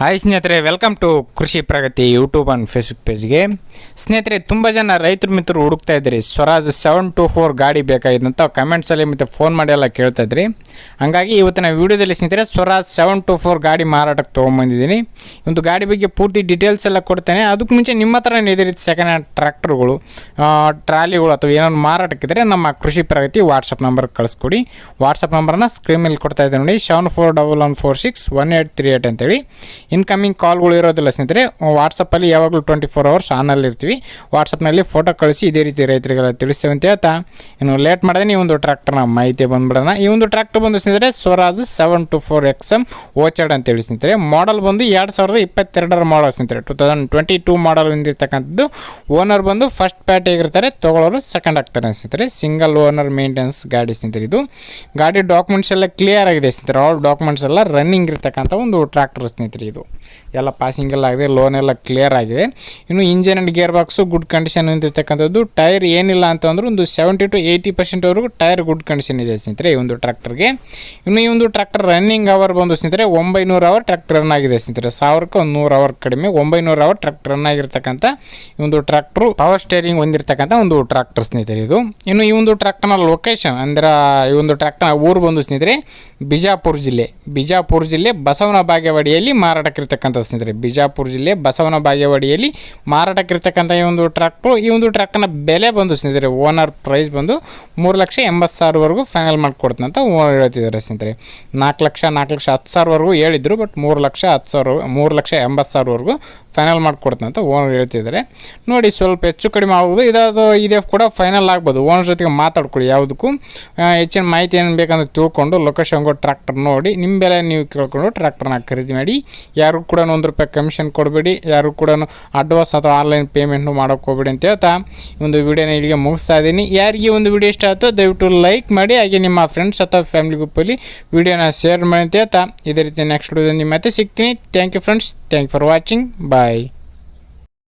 Hi ಸ್ನೇಹಿತರೆ. Welcome to Krishi Pragati YouTube and Facebook ಪೇಜ್ಗೆ ಸ್ನೇಹಿತರೆ, ತುಂಬ ಜನ ರೈತರು ಮಿತ್ರರು ಹುಡುಕ್ತಾ ಇದ್ದೀರಿ. ಸ್ವರಾಜ್ ಸೆವೆನ್ ಟು ಫೋರ್ ಗಾಡಿ ಬೇಕಾಗಿದ್ದಂತ ಕಮೆಂಟ್ಸಲ್ಲಿ ಮತ್ತು ಫೋನ್ ಮಾಡಿ ಎಲ್ಲ ಕೇಳ್ತಾ ಹಾಗಾಗಿ ಹಂಗಾಗಿ ಇವತ್ತಿನ ವಿಡಿಯೋದಲ್ಲಿ ಸ್ನೇಹಿತರೆ, ಸ್ವರಾಜ್ ಸೆವೆನ್ ಟು ಫೋರ್ ಗಾಡಿ ಮಾರಾಟಕ್ಕೆ ತೊಗೊಂಬಂದಿದ್ದೀನಿ ಒಂದು ಗಾಡಿ ಬಗ್ಗೆ ಪೂರ್ತಿ ಡೀಟೇಲ್ಸ್ ಎಲ್ಲ ಕೊಡ್ತೇನೆ. ಅದಕ್ಕೆ ಮುಂಚೆ ನಿಮ್ಮ ಹತ್ರ ಇದೇ ರೀತಿ ಸೆಕೆಂಡ್ ಹ್ಯಾಂಡ್ ಟ್ರ್ಯಾಕ್ಟರ್ಗಳು ಟ್ರಾಲಿಗಳು ಅಥವಾ ಏನಾದ್ರು ಮಾರಾಟಕ್ಕಿದ್ರೆ ನಮ್ಮ ಕೃಷಿ ಪ್ರಗತಿ ವಾಟ್ಸಪ್ ನಂಬರ್ ಕಳಿಸ್ಕೊಡಿ. ವಾಟ್ಸಪ್ ನಂಬರ್ನ ಸ್ಕ್ರೀನ್ ಮೇಲೆ ಕೊಡ್ತಾ ಇದ್ದೆ ನೋಡಿ seven four double one four six one eight three eight ಅಂತೇಳಿ. ಇನ್ಕಮಿಂಗ್ ಕಾಲ್ಗಳು ಇರೋದಿಲ್ಲ ಸ್ನೇಹಿತರೆ ವಾಟ್ಸಪ್ಪಲ್ಲಿ ಯಾವಾಗಲೂ ಟ್ವೆಂಟಿ ಫೋರ್ ಅವರ್ಸ್ ಆನಲ್ಲಿ ಇರ್ತೀವಿ. ವಾಟ್ಸಪ್ನಲ್ಲಿ ಫೋಟೋ ಕಳಿಸಿ ಇದೇ ರೀತಿ ರೈತರಿಗೆಲ್ಲ ತಿಳಿಸ್ತೇವೆ ಅಂತ ಹೇಳ್ತಾ. ಇನ್ನು ಲೇಟ್ ಮಾಡಿದ್ರೆ ಈ ಒಂದು ಟ್ರ್ಯಾಕ್ಟರ್ನ ಮಾಹಿತಿ ಬಂದ್ಬಿಡೋಣ. ಈ ಒಂದು ಟ್ರ್ಯಾಕ್ಟರ್ ಬಂದು ಸ್ನೇಹಿತರೆ Swaraj seven two four X M orchard ಅಂತೇಳಿ ಸ್ನೇಹಿತರೆ. ಮಾಡಲ್ ಬಂದು ಎರಡು ಸಾವಿರದ ಇಪ್ಪತ್ತೆರಡರ ಮಾಡಲ್ಸ್ ಸ್ನೇಹಿತರೆ two thousand twenty two model ಹೊಂದಿರ್ತಕ್ಕಂಥದ್ದು. Owner ಬಂದು ಫಸ್ಟ್ ಪ್ಯಾಟಿ ಆಗಿರ್ತಾರೆ ತೊಗೊಳೋರು ಸೆಕೆಂಡ್ ಆಗ್ತಾರೆ ಅನಿಸ್ತಾರೆ. ಸಿಂಗಲ್ ಓನರ್ ಮೇಂಟೆನೆನ್ಸ್ ಗಾಡಿ ಸ್ನೇಹಿತರೆ ಇದು. ಗಾಡಿ ಡಾಕ್ಯುಮೆಂಟ್ಸ್ ಎಲ್ಲ ಕ್ಲಿಯರ್ ಆಗಿದೆ ಸ್ನೇಹಿತರೆ ಆಲ್ ಡಾಕ್ಯುಮೆಂಟ್ಸ್ ಎಲ್ಲ ರನ್ನಿಂಗ್ ಇರ್ತಕ್ಕಂಥ ಒಂದು ಟ್ರ್ಯಾಕ್ಟರ್ ಸ್ನೇಹಿತರೆ ಇದು. ಎಲ್ಲ ಪಾಸಿಂಗ್ ಎಲ್ಲ ಆಗಿದೆ ಲೋನ್ ಎಲ್ಲ ಕ್ಲಿಯರ್ ಆಗಿದೆ. ಇನ್ನು engine and gear box good condition ಇರ್ತಕ್ಕಂತದ್ದು tyre ಏನಿಲ್ಲ ಅಂತಂದ್ರೆ ಒಂದು ಸೆವೆಂಟಿ ಟು ಏಯ್ಟಿ ಪರ್ಸೆಂಟ್ವರೆಗೂ ಟೈರ್ ಗುಡ್ ಕಂಡೀಷನ್ ಇದೆ ಸ್ನೇಹಿತರೆ ಈ ಒಂದು ಟ್ರ್ಯಾಕ್ಟರ್ಗೆ ಇನ್ನು ಈ ಒಂದು ಟ್ರ್ಯಾಕ್ಟರ್ ರನ್ನಿಂಗ್ ಅವರ್ ಬಂದು ಸ್ನೇಹಿತರೆ ಒಂಬೈನೂರು ಅವರ್ ಟ್ರ್ಯಾಕ್ಟರ್ ರನ್ ಆಗಿದೆ ಸ್ನೇಹಿತರೆ ಸಾವಿರಕ್ಕೆ ಒಂದು ನೂರು ಅವರ್ ಕಡಿಮೆ, ಒಂಬೈನೂರು ಅವರ್ ಟ್ರ್ಯಾಕ್ಟರ್ ಆಗಿರ್ತಕ್ಕಂಥ ಈ ಒಂದು ಟ್ರ್ಯಾಕ್ಟ್ರು ಪವರ್ ಸ್ಟೇರಿಂಗ್ ಹೊಂದಿರತಕ್ಕಂಥ ಒಂದು ಟ್ರ್ಯಾಕ್ಟರ್ ಸ್ನೇಹಿತರೆ ಇದು. ಇನ್ನು ಈ ಒಂದು ಟ್ರ್ಯಾಕ್ಟರ್ನ ಲೊಕೇಶನ್ ಅಂದ್ರೆ ಈ ಒಂದು ಟ್ರ್ಯಾಕ್ಟರ್ ಊರು ಬಂದು ಸ್ನೇಹಿತರೆ ಬಿಜಾಪುರ ಜಿಲ್ಲೆ. ಬಿಜಾಪುರ ಜಿಲ್ಲೆ ಬಸವನ ಬಾಗೇವಾಡಿಯಲ್ಲಿ ಮಾರಾಟಕ್ಕಿರ್ತಕ್ಕಂಥ ಸ್ನೇಹಿತರೆ. ಬಿಜಾಪುರ ಜಿಲ್ಲೆ ಬಸವನ ಬಾಗೇವಾಡಿಯಲ್ಲಿ ಮಾರಾಟಕ್ಕಿರ್ತಕ್ಕಂಥ ಈ ಒಂದು ಟ್ರ್ಯಾಕ್ಟ್ರು ಈ ಒಂದು ಟ್ರ್ಯಾಕ್ಟರ್ನ ಬೆಲೆ ಬಂದು ಸ್ನೇಹಿತರೆ ಓನರ್ ಪ್ರೈಸ್ ಬಂದು ಮೂರು ಲಕ್ಷ ಎಂಬತ್ತು ಸಾವಿರವರೆಗೂ ಫೈನಲ್ ಮಾಡಿಕೊಡ್ತಂತ ಓನರ್ ಹೇಳ್ತಿದ್ದಾರೆ ಸ್ನೇಹಿತರೆ. ನಾಲ್ಕು ಲಕ್ಷ ನಾಲ್ಕು ಲಕ್ಷ ಹತ್ತು ಸಾವಿರವರೆಗೂ ಹೇಳಿದ್ರು ಬಟ್ ಮೂರು ಲಕ್ಷ ಹತ್ತು ಸಾವಿರ ಮೂರು ಲಕ್ಷ ಎಂಬತ್ತು ಸಾವಿರವರೆಗೂ ಫೈನಲ್ ಮಾಡಿಕೊಡ್ತೀನಿ ಅಂತ ಓನರ್ ಹೇಳ್ತಿದ್ದಾರೆ ನೋಡಿ ಸ್ವಲ್ಪ ಹೆಚ್ಚು ಕಡಿಮೆ ಆಗ್ಬೋದು. ಇದಾದ ಇದೇ ಕೂಡ ಫೈನಲ್ ಆಗ್ಬೋದು. ಓನರ್ ಜೊತೆಗೆ ಮಾತಾಡ್ಕೊಳ್ಳಿ ಯಾವುದಕ್ಕೂ. ಹೆಚ್ಚಿನ ಮಾಹಿತಿ ಏನು ಬೇಕಂದ್ರೆ ತಿಳ್ಕೊಂಡು ಲೊಕೇಶನ್ ಕೊಟ್ಟು ಟ್ರ್ಯಾಕ್ಟರ್ ನೋಡಿ. ನಿಮ್ಮ ಬೆಲೆ ನೀವು ಕೇಳ್ಕೊಂಡು ಟ್ರ್ಯಾಕ್ಟರ್ನ ಖರೀದಿ ಮಾಡಿ. ಯಾರು ಕೂಡ ಒಂದು ರೂಪಾಯಿ ಕಮಿಷನ್ ಕೊಡಬೇಡಿ. ಯಾರು ಕೂಡ ಅಡ್ವಾನ್ಸ್ ಅಥವಾ ಆನ್ಲೈನ್ ಪೇಮೆಂಟ್ನು ಮಾಡೋಕೆ ಹೋಗ್ಬೇಡಿ ಅಂತ ಹೇಳ್ತಾ ಒಂದು ವಿಡಿಯೋನ ಇಲ್ಲಿಗೆ ಮುಗಿಸ್ತಾ ಇದ್ದೀನಿ. ಯಾರಿಗೆ ಒಂದು ವಿಡಿಯೋ ಇಷ್ಟ ಆಯಿತು ದಯವಿಟ್ಟು ಲೈಕ್ ಮಾಡಿ. ಹಾಗೆ ನಿಮ್ಮ ಫ್ರೆಂಡ್ಸ್ ಅಥವಾ ಫ್ಯಾಮಿಲಿ ಗ್ರೂಪಲ್ಲಿ ವಿಡಿಯೋನ ಶೇರ್ ಮಾಡಿ ಅಂತ ಹೇಳ್ತಾ. ಇದೇ ರೀತಿ ನೆಕ್ಸ್ಟ್ ವಿಡಿಯೋದಲ್ಲಿ ಮತ್ತೆ ಸಿಗ್ತೀನಿ. Thank you friends thank you for watching bye Bye.